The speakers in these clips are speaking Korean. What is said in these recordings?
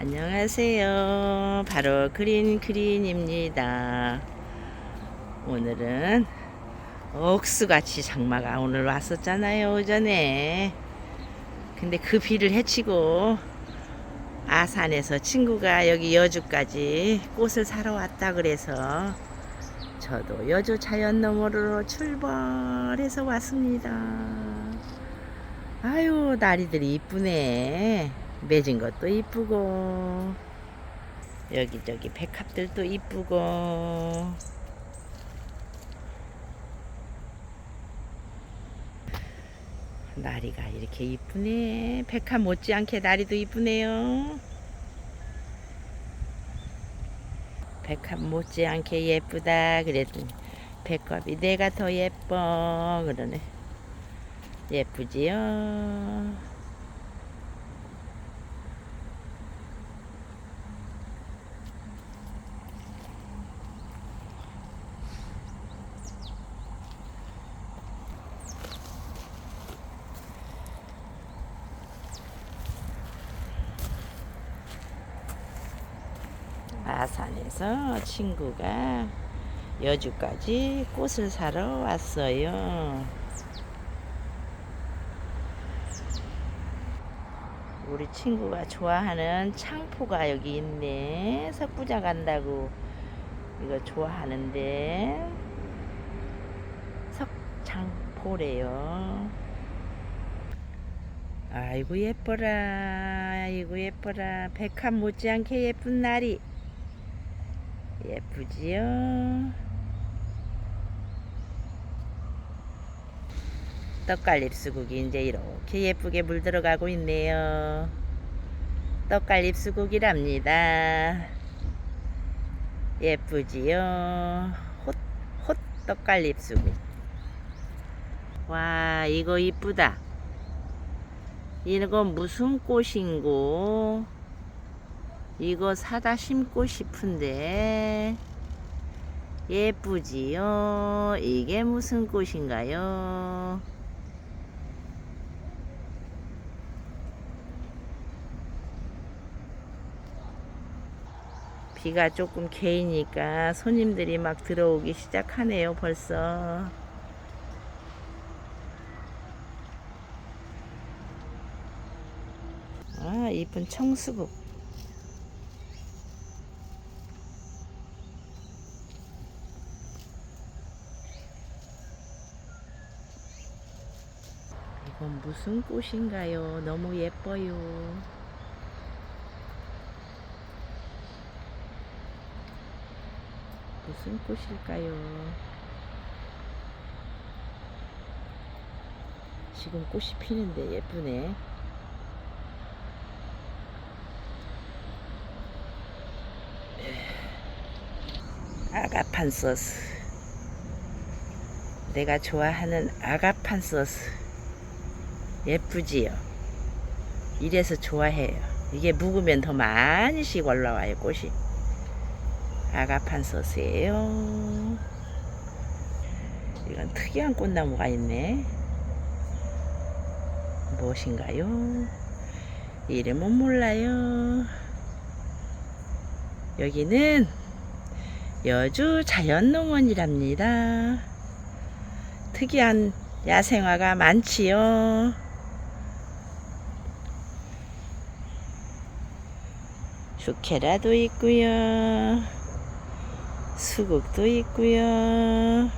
안녕하세요. 바로 그린 그린입니다. 오늘은 억수같이 장마가 오늘 왔었잖아요. 오전에. 근데 그 비를 헤치고 아산에서 친구가 여기 여주까지 꽃을 사러 왔다 그래서 저도 여주 자연농원으로 출발해서 왔습니다. 아유, 나리들이 이쁘네. 맺은 것도 이쁘고, 여기저기 백합들도 이쁘고, 나리가 이렇게 이쁘네. 백합 못지않게 나리도 이쁘네요. 백합 못지않게 예쁘다. 그랬더니, 백합이 내가 더 예뻐. 그러네. 예쁘지요? 아산에서 친구가 여주까지 꽃을 사러 왔어요. 우리 친구가 좋아하는 창포가 여기 있네. 석부자 간다고 이거 좋아하는데 석창포래요. 아이고 예뻐라. 아이고 예뻐라. 백합 못지않게 예쁜 날이 예쁘지요. 떡갈립 수국이 이제 이렇게 예쁘게 물들어가고 있네요. 떡갈립 수국이랍니다. 예쁘지요. 헛, 헛 떡갈립 수국. 와, 이거 이쁘다. 이건 무슨 꽃인고? 이거 사다 심고 싶은데. 예쁘지요? 이게 무슨 꽃인가요? 비가 조금 개이니까 손님들이 막 들어오기 시작하네요, 벌써. 아, 이쁜 청수국. 무슨 꽃인가요? 너무 예뻐요. 무슨 꽃일까요? 지금 꽃이 피는데 예쁘네. 아가판 소스. 내가 좋아하는 아가판 소스. 예쁘지요? 이래서 좋아해요. 이게 묵으면 더 많이씩 올라와요, 꽃이. 아가판 소스예요. 이건 특이한 꽃나무가 있네. 무엇인가요? 이름은 몰라요. 여기는 여주 자연농원이랍니다. 특이한 야생화가 많지요. 슈케라도 있고요. 수국도 있고요.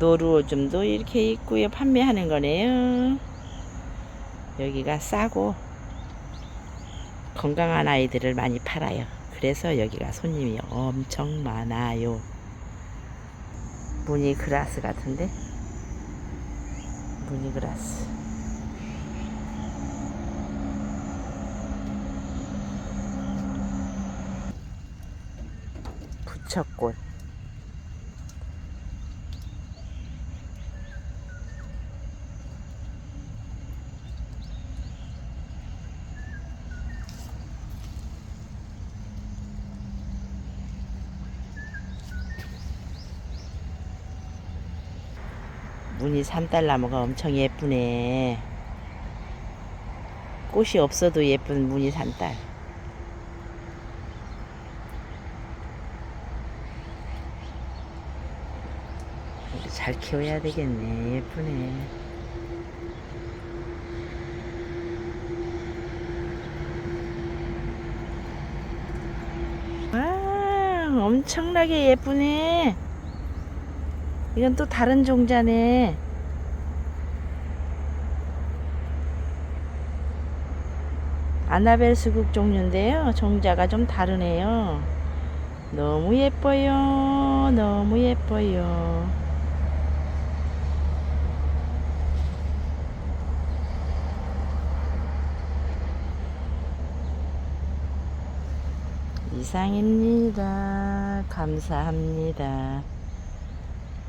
노루오줌도 이렇게 있고요. 판매하는 거네요. 여기가 싸고 건강한 아이들을 많이 팔아요. 그래서 여기가 손님이 엄청 많아요. 무늬 그라스 같은데? 무늬 그라스. 부처꽃. 무늬 삼달나무가 엄청 예쁘네. 꽃이 없어도 예쁜 무늬 산딸. 잘 키워야 되겠네. 예쁘네. 와, 엄청나게 예쁘네. 이건 또 다른 종자네. 아나벨 수국 종류인데요. 종자가 좀 다르네요. 너무 예뻐요. 너무 예뻐요. 이상입니다. 감사합니다.